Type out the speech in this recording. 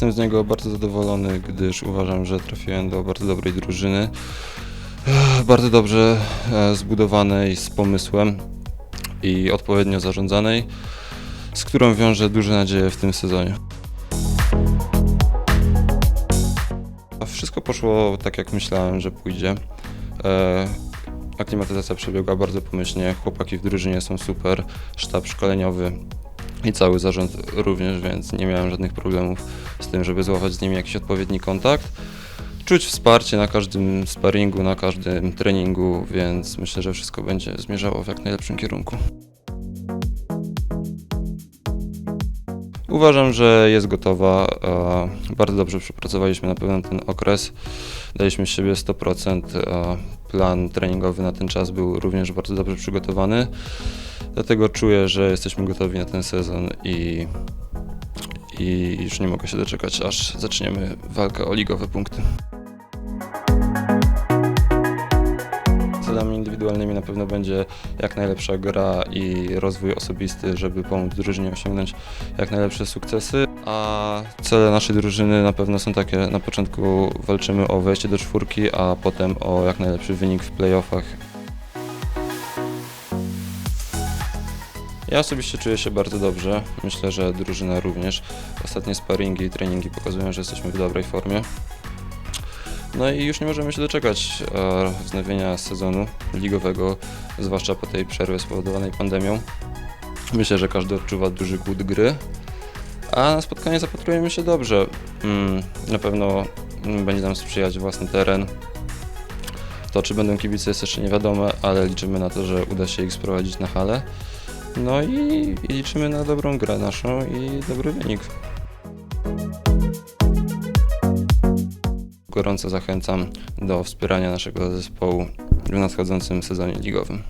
Jestem z niego bardzo zadowolony, gdyż uważam, że trafiłem do bardzo dobrej drużyny. Bardzo dobrze e, zbudowanej, z pomysłem i odpowiednio zarządzanej, z którą wiążę duże nadzieje w tym sezonie. A Wszystko poszło tak, jak myślałem, że pójdzie. E, Aklimatyzacja przebiegła bardzo pomyślnie, chłopaki w drużynie są super, sztab szkoleniowy i cały zarząd również, więc nie miałem żadnych problemów z tym, żeby złapać z nimi jakiś odpowiedni kontakt. Czuć wsparcie na każdym sparingu, na każdym treningu, więc myślę, że wszystko będzie zmierzało w jak najlepszym kierunku. Uważam, że jest gotowa. e, Bardzo dobrze przepracowaliśmy na pewno ten okres. Daliśmy z siebie 100%. e, Plan treningowy na ten czas był również bardzo dobrze przygotowany. Dlatego czuję, że jesteśmy gotowi na ten sezon i, i już nie mogę się doczekać, aż zaczniemy walkę o ligowe punkty. Zadami indywidualnymi na pewno będzie jak najlepsza gra i rozwój osobisty, żeby pomóc drużynie osiągnąć jak najlepsze sukcesy. A cele naszej drużyny na pewno są takie, na początku walczymy o wejście do czwórki, a potem o jak najlepszy wynik w playoffach. Ja osobiście czuję się bardzo dobrze. Myślę, że drużyna również. Ostatnie sparingi i treningi pokazują, że jesteśmy w dobrej formie. No i już nie możemy się doczekać e, wznowienia sezonu ligowego, zwłaszcza po tej przerwie spowodowanej pandemią. Myślę, że każdy odczuwa duży głód gry, a na spotkanie zapatrujemy się dobrze. Mm, na pewno będzie nam sprzyjać własny teren. To, czy będą kibice, jest jeszcze nie wiadome, ale liczymy na to, że uda się ich sprowadzić na halę. No i, liczymy na dobrą grę naszą i dobry wynik. Gorąco zachęcam do wspierania naszego zespołu w nadchodzącym sezonie ligowym.